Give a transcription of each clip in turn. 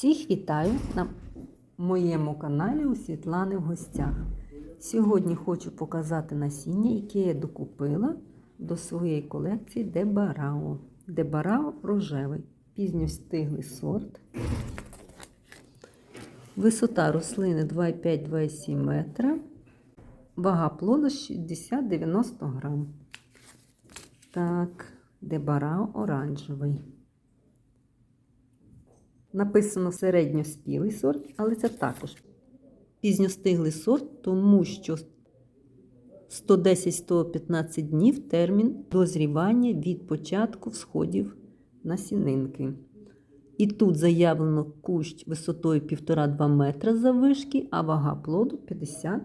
Всіх вітаю на моєму каналі у Світлани в гостях. Сьогодні хочу показати насіння, яке я докупила до своєї колекції Дебарао. Дебарао рожевий, пізньостиглий сорт. Висота рослини 2,5-2,7 метра. Вага плоду 60-90 грам. Так, Дебарао оранжевий. Написано середньоспілий сорт, але це також пізньостиглий сорт, тому що 110-115 днів термін дозрівання від початку всходів насінинки. І тут заявлено кущ висотою 1,5-2 метра заввишки, а вага плоду 50-100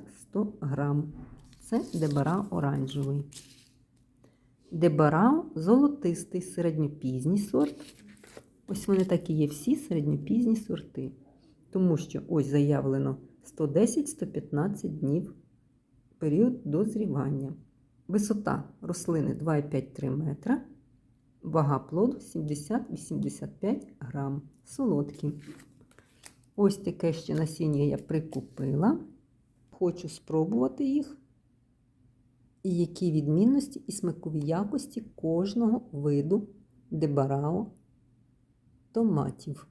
грам. Це дебара оранжевий. Дебарао золотистий середньопізній сорт. Ось вони такі є всі середньопізні сорти. Тому що ось заявлено 110-115 днів період дозрівання. Висота рослини 2,5-3 метра. Вага плоду 70-85 грам. Солодкі. Ось таке ще насіння я прикупила. Хочу спробувати їх. І які відмінності і смакові якості кожного виду дебарао томатів.